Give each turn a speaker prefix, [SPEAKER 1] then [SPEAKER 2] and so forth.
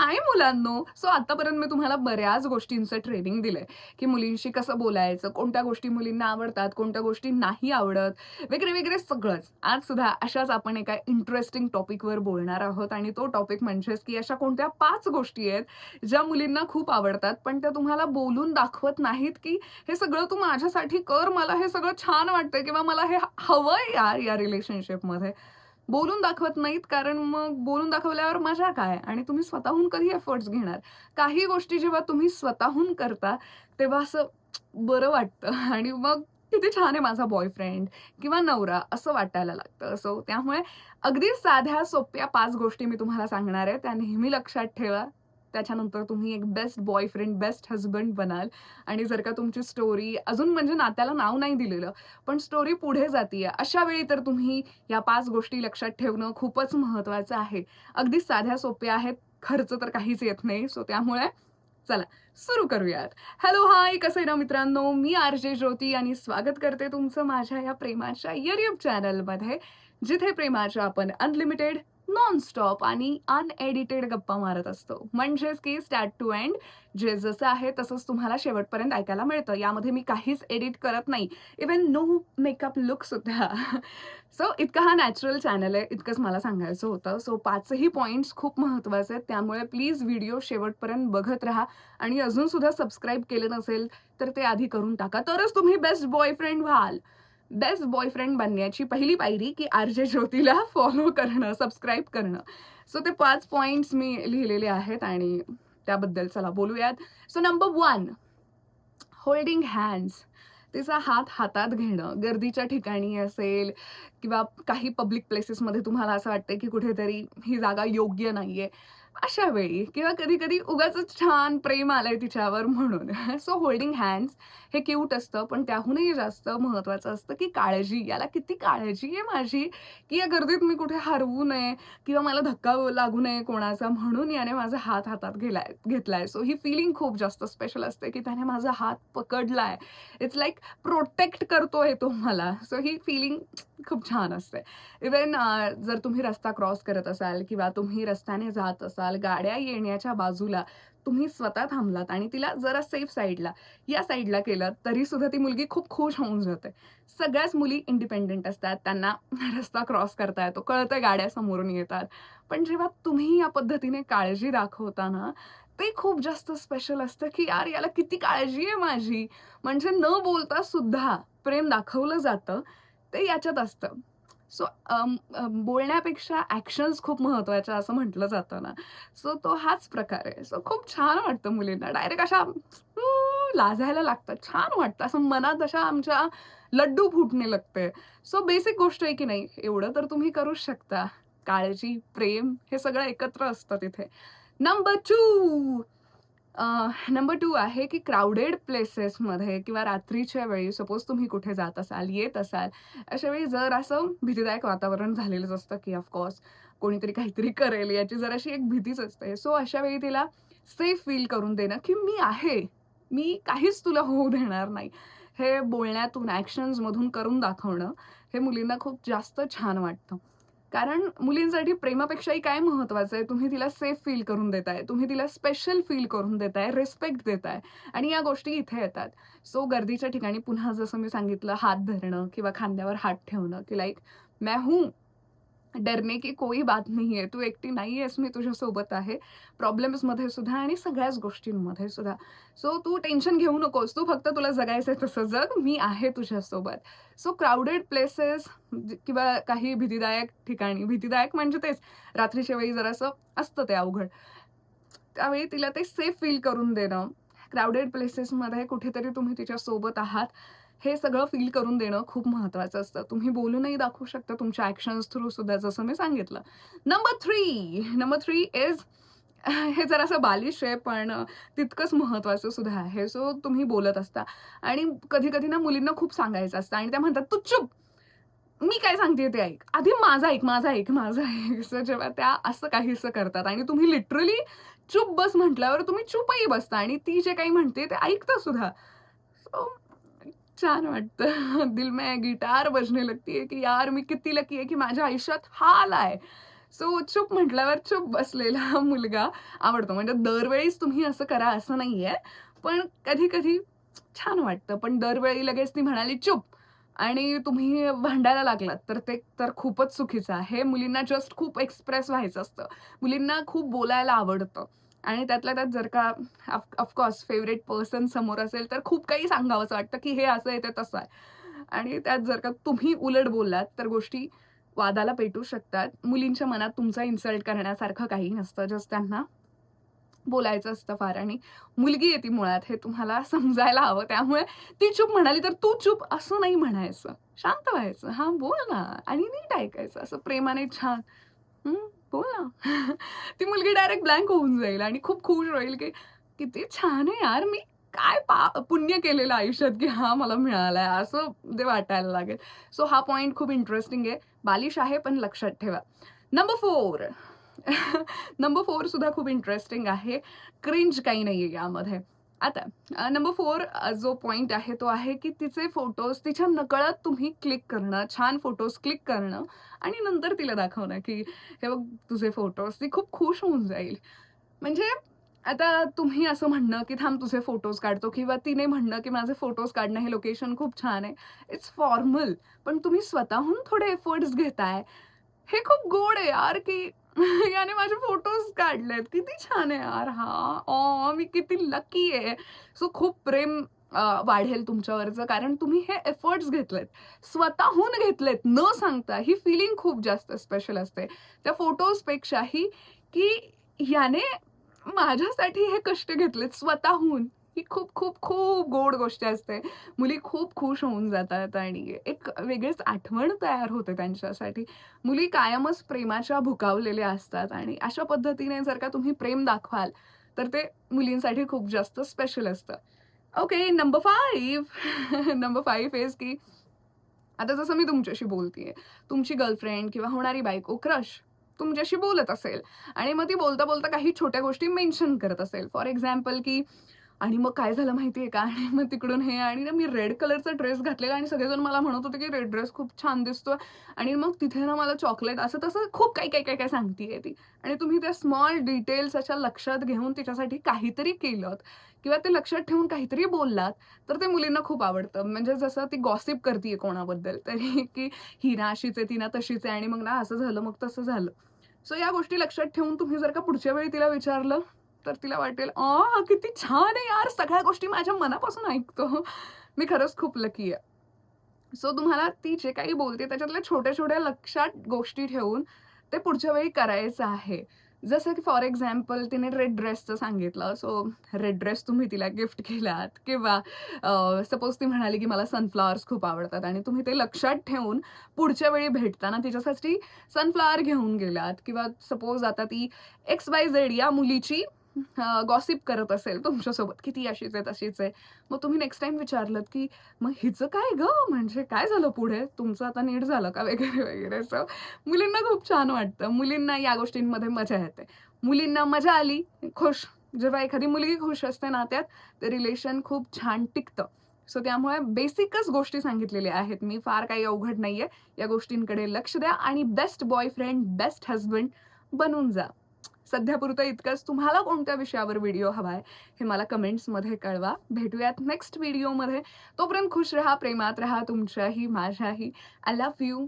[SPEAKER 1] हाय मुलांनो. सो आतापर्यंत मी तुम्हाला बऱ्याच गोष्टींचं ट्रेनिंग दिलंय. की मुलींशी कसं बोलायचं कोणत्या गोष्टी मुलींना आवडतात कोणत्या गोष्टी नाही आवडत वगैरे वगैरे सगळंच. आज सुद्धा अशाच आपण एका इंटरेस्टिंग टॉपिकवर बोलणार आहोत. आणि तो टॉपिक म्हणजेच की अशा कोणत्या पाच गोष्टी आहेत ज्या मुलींना खूप आवडतात पण त्या तुम्हाला बोलून दाखवत नाहीत की हे सगळं तू माझ्यासाठी कर मला हे सगळं छान वाटतंय किंवा मला हे हवंय यार या रिलेशनशिपमध्ये बोलून दाखवत नाहीत कारण मग बोलून दाखवल्यावर मजा काय? आणि तुम्ही स्वतःहून कधी एफर्ट्स घेणार? काही गोष्टी जेव्हा तुम्ही स्वतःहून करता तेव्हा असं बरं वाटतं. आणि मग किती छान आहे माझा बॉयफ्रेंड किंवा नवरा असं वाटायला लागतं. सो त्यामुळे अगदी साध्या सोप्या पाच गोष्टी मी तुम्हाला सांगणार आहे. त्या नेहमी लक्षात ठेवा. त्याच्यानंतर तुम्ही एक बेस्ट बॉयफ्रेंड बेस्ट हजबंड बनाल. आणि जर का तुमची स्टोरी अजून म्हणजे नात्याला नाव नाही दिलेलं पण स्टोरी पुढे जाते अशा वेळी तर तुम्ही या पाच गोष्टी लक्षात ठेवणं खूपच महत्वाचं आहे. अगदी साध्या सोप्या आहेत. खर्च तर काहीच येत नाही. सो त्यामुळे चला सुरू करूयात. हॅलो हाय कसं आहे ना मित्रांनो? मी आर जे ज्योती आणि स्वागत करते तुमचं माझ्या या प्रेमाच्या युट्यूब चॅनलमध्ये जिथे प्रेमाच्या आपण अनलिमिटेड नॉनस्टॉप आणि अनएडिटेड गप्पा मारत असतो. म्हणजेच की स्टार्ट टू एंड जे जसं आहे तसंच तुम्हाला शेवटपर्यंत ऐकायला मिळतं. यामध्ये मी काहीच एडिट करत नाही. इवन नो मेकअप लुक सुद्धा. सो इतका हा नॅचरल चॅनल आहे. इतकंच मला सांगायचं होतं. सो पाचही पॉईंट्स खूप महत्त्वाचे आहेत. त्यामुळे प्लीज व्हिडिओ शेवटपर्यंत बघत राहा. आणि अजूनसुद्धा सबस्क्राईब केलं नसेल तर ते आधी करून टाका. तरच तुम्ही बेस्ट बॉयफ्रेंड व्हाल. बेस्ट बॉयफ्रेंड बनण्याची पहिली पायरी की आर जे ज्योतीला फॉलो करणं सबस्क्राईब करणं. सो ते पाच पॉईंट्स मी लिहिलेले आहेत आणि त्याबद्दल चला बोलूयात. So number one holding hands तिचा हात हातात घेणं. गर्दीच्या ठिकाणी असेल किंवा काही पब्लिक प्लेसेसमध्ये तुम्हाला असं वाटतं की कुठेतरी ही जागा योग्य नाहीये. अशा वेळी किंवा कधी कधी उगाच छान प्रेम आलंय तिच्यावर म्हणून. सो होल्डिंग हँड्स हे क्यूट असतं पण त्याहूनही जास्त महत्त्वाचं असतं की काळजी. याला किती काळजी आहे माझी की या गर्दीत मी कुठे हरवू नये किंवा मला धक्का लागू नये कोणाचा म्हणून याने माझा हात हातात घेलाय घेतलाय. सो ही फिलिंग खूप जास्त स्पेशल असते की त्याने माझा हात पकडलाय. इट्स लाईक प्रोटेक्ट करतोय तो मला. सो ही फिलिंग खूप छान असते. इवन जर तुम्ही रस्ता क्रॉस करत असाल किंवा तुम्ही रस्त्याने जात असाल गाड्या येण्याच्या बाजूला तुम्ही स्वतः थांबलात आणि तिला जरा सेफ साईडला या साईडला केलं तरी सुद्धा ती मुलगी खूप खुश होऊन जाते. सगळ्याच मुली इंडिपेंडेंट असतात त्यांना रस्ता क्रॉस करता येतो कळतं गाड्या समोरून येतात. पण जेव्हा तुम्ही या पद्धतीने काळजी दाखवता ना ते खूप जास्त स्पेशल असतं की यार याला किती काळजी आहे माझी? म्हणजे न बोलता सुद्धा प्रेम दाखवलं जातं ते याच्यात असतं. सो बोलण्यापेक्षा ॲक्शन्स खूप महत्त्वाच्या असं म्हटलं जातं ना. सो तो हाच प्रकार आहे. सो खूप छान वाटतं मुलींना. डायरेक्ट अशा लाजायला लागतं छान वाटतं. असं मनात अशा आमच्या लड्डू फुटणे लागते. सो बेसिक गोष्ट आहे की नाही एवढं तर तुम्ही करूच शकता. काळजी प्रेम हे सगळं एकत्र असतं तिथे. नंबर टू नंबर टू आहे की क्राऊडेड प्लेसेसमध्ये किंवा रात्रीच्या वेळी सपोज तुम्ही कुठे जात असाल येत असाल अशा वेळी जर असं भीतीदायक वातावरण झालेलंच असतं की ऑफकोर्स कोणीतरी काहीतरी करेल याची जराशी एक भीतीच असते. सो अशा वेळी तिला सेफ फील करून देणं की मी आहे. मी काहीच तुला होऊ देणार नाही. हे बोलण्यातून ॲक्शन्समधून करून दाखवणं हे मुलींना खूप जास्त छान वाटतं. कारण मुलींसाठी प्रेमापेक्षाही काय महत्त्वाचं आहे? तुम्ही तिला सेफ फील करून देताय. तुम्ही तिला स्पेशल फील करून देताय. रिस्पेक्ट देताय. आणि या गोष्टी इथे येतात. सो गर्दीच्या ठिकाणी पुन्हा जसं मी सांगितलं हात धरणं किंवा खांद्यावर हात ठेवणं की लाईक मॅ हूं डरणे की कोई बात नाही आहे. तू एकटी नाही आहेस मी तुझ्यासोबत आहे. प्रॉब्लेम्समध्ये सुद्धा आणि सगळ्याच गोष्टींमध्ये सुद्धा. सो तू टेन्शन घेऊ नकोस. तू फक्त तुला जगायचं आहे तसं जग. मी आहे तुझ्यासोबत. सो क्राऊडेड प्लेसेस किंवा काही भीतीदायक ठिकाणी. भीतीदायक म्हणजे तेच. रात्रीच्या वेळी जरासं असतं ते अवघड. त्यावेळी तिला ते सेफ फील करून देणं. क्राऊडेड प्लेसेसमध्ये कुठेतरी तुम्ही तिच्यासोबत आहात. हे सगळं फील करून देणं खूप महत्त्वाचं असतं. तुम्ही बोलूनही दाखवू शकता तुमच्या ॲक्शन्स थ्रू सुद्धा जसं मी सांगितलं. Number three number three is हे जरासं बालिश आहे पण तितकंच महत्त्वाचं सुद्धा आहे. सो तुम्ही बोलत असता. आणि कधी कधी ना मुलींना खूप सांगायचं असतं आणि त्या म्हणतात तू चुप! मी काय सांगते ते ऐक. आधी माझा ऐक माझा ऐक माझा ऐक. जेव्हा त्या असं काहीसं करतात. आणि तुम्ही लिटरली चुप बस म्हटल्यावर तुम्ही चुपही बसता आणि ती जे काही म्हणते ते ऐकता सुद्धा. सो छान वाटतं. दिल में गिटार बजने लगती है की यार मी किती लकी आहे की माझ्या आयुष्यात हा आहे सो चुप म्हटल्यावर चुप बसलेला मुलगा आवडतो. म्हणजे दरवेळीच तुम्ही असं करा असं नाहीये. पण कधी कधी छान वाटतं. पण दरवेळी लगेच ती म्हणाली चुप. आणि तुम्ही भांडायला लागलात. तर ते तर खूपच चुकीचं आहे. मुलींना जस्ट खूप एक्सप्रेस व्हायचं असतं. मुलींना खूप बोलायला आवडतं. आणि त्यातल्या त्यात जर का ऑफकोर्स फेवरेट पर्सन समोर असेल तर खूप काही सांगावंसं वाटतं की हे असं आहे ते तसं आहे. आणि त्यात जर का तुम्ही उलट बोललात तर गोष्टी वादाला पेटू शकतात. मुलींच्या मनात तुमचा इन्सल्ट करण्यासारखं काही नसतं. जस्ट त्यांना बोलायचं असतं फार आणि मुलगी येते मुळात हे तुम्हाला समजायला हवं. त्यामुळे ती चूप म्हणाली तर तू चूप असं नाही म्हणायचं. शांत व्हायचं. हां बोल ना. आणि नीट ऐकायचं. असं प्रेमाने छान. बोल ना. ती मुलगी डायरेक्ट ब्लँक होऊन जाईल आणि खूप खुश होईल की किती छान आहे यार मी काय पा पुण्य केलेलं आयुष्यात की हा मला मिळालंय असं ते वाटायला लागेल. सो हा पॉईंट खूप इंटरेस्टिंग आहे. बालिश आहे पण लक्षात ठेवा. नंबर फोर नंबर फोर सुद्धा खूप इंटरेस्टिंग आहे. क्रिंज काही नाही आहे यामध्ये. आता नंबर फोर जो पॉईंट आहे तो आहे की तिचे फोटोज तिच्या नकळत तुम्ही क्लिक करणं छान फोटोज क्लिक करणं आणि नंतर तिला दाखवणं की हे बघ तुझे फोटोज ती खूप खुश होऊन जाईल. म्हणजे आता तुम्ही असं म्हणणं की थांब तुझे फोटोज काढतो किंवा तिने म्हणणं की माझे फोटोज काढणं हे लोकेशन खूप छान आहे. इट्स फॉर्मल पण तुम्ही स्वतःहून थोडे एफर्ट्स घेताय. हे खूप गोड आहे यार की याने माझे फोटोज काढलेत. किती छान आहे यार हा. ऑ मी किती लकी आहे. सो खूप प्रेम वाढेल तुमच्यावरचं. कारण तुम्ही हे एफर्ट्स घेतलेत. स्वतःहून घेतलेत. न सांगता ही फिलिंग खूप जास्त स्पेशल असते. त्या फोटोजपेक्षाही की याने माझ्यासाठी हे कष्ट घेतलेत स्वतःहून. ही खूप खूप खूप गोड गोष्ट असते. मुली खूप खुश होऊन जातात आणि एक वेगळीच आठवण तयार होते त्यांच्यासाठी. मुली कायमच प्रेमाच्या भुकावलेल्या असतात आणि अशा पद्धतीने जर का तुम्ही प्रेम दाखवाल तर ते मुलींसाठी खूप जास्त स्पेशल असतं. Okay number five number five is की आता जसं मी तुमच्याशी बोलतीये तुमची गर्लफ्रेंड किंवा होणारी बायको क्रश तुमच्याशी बोलत असेल आणि मग ती बोलता बोलता काही छोट्या गोष्टी मेन्शन करत असेल. फॉर एक्झाम्पल की आणि मग काय झालं माहिती आहे का? आणि मग तिकडून हे आणि ना मी रेड कलरचा ड्रेस घातलेला आणि सगळेजण मला म्हणत होते की रेड ड्रेस खूप छान दिसतोय. आणि मग तिथे ना मला चॉकलेट असं तसं खूप काही काही काय काय सांगतीये ती. आणि तुम्ही त्या स्मॉल डिटेल्स अशा लक्षात घेऊन तिच्यासाठी काहीतरी केलं किंवा ते लक्षात ठेवून काहीतरी बोललात तर ते मुलींना खूप आवडतं. म्हणजे जसं ती गॉसिप करते कोणाबद्दल तरी की ही ना अशीच आहे ती ना तशीच आहे आणि मग ना असं झालं मग तसं झालं. सो या गोष्टी लक्षात ठेवून तुम्ही जर का पुढच्या वेळी तिला विचारलं तर तिला वाटेल आ किती छान आहे यार सगळ्या गोष्टी माझ्या मनापासून ऐकतो. मी खरंच खूप लकी आहे. सो तुम्हाला ती जे काही बोलते त्याच्यातल्या छोट्या छोट्या लक्षात गोष्टी ठेवून ते पुढच्या वेळी करायचं आहे. जसं की फॉर एक्झाम्पल तिने रेड ड्रेसचं सांगितलं. सो रेड ड्रेस तुम्ही तिला गिफ्ट केलात किंवा सपोज ती म्हणाली की मला सनफ्लॉवर्स खूप आवडतात. आणि तुम्ही ते लक्षात ठेवून पुढच्या वेळी भेटताना तिच्यासाठी सनफ्लॉवर घेऊन गेलात. किंवा सपोज आता ती एक्स वाय झेड या मुलीची गॉसिप करत असेल तुमच्यासोबत किती अशीच आहे तशीच आहे मग तुम्ही नेक्स्ट टाइम विचारलं की मग हिचं काय ग? म्हणजे काय झालं पुढे? तुमचं आता नीट झालं का? वगैरे वगैरे. सो मुलींना खूप छान वाटतं. मुलींना या गोष्टींमध्ये मजा येते. मुलींना मजा आली खुश. जेव्हा एखादी मुलगी खुश असते नात्यात ते रिलेशन खूप छान टिकतं. सो त्यामुळे बेसिकच गोष्टी सांगितलेल्या आहेत मी. फार काही अवघड नाहीये. या गोष्टींकडे लक्ष द्या आणि बेस्ट बॉयफ्रेंड बेस्ट हजबंड बनून जा. सध्यापुरतं इतकंच. तुम्हाला कोणत्या विषयावर व्हिडिओ हवा आहे हे मला कमेंट्समध्ये कळवा. भेटूयात नेक्स्ट व्हिडिओमध्ये तोपर्यंत खुश रहा प्रेमात रहा तुमच्याही माझ्याही. I love you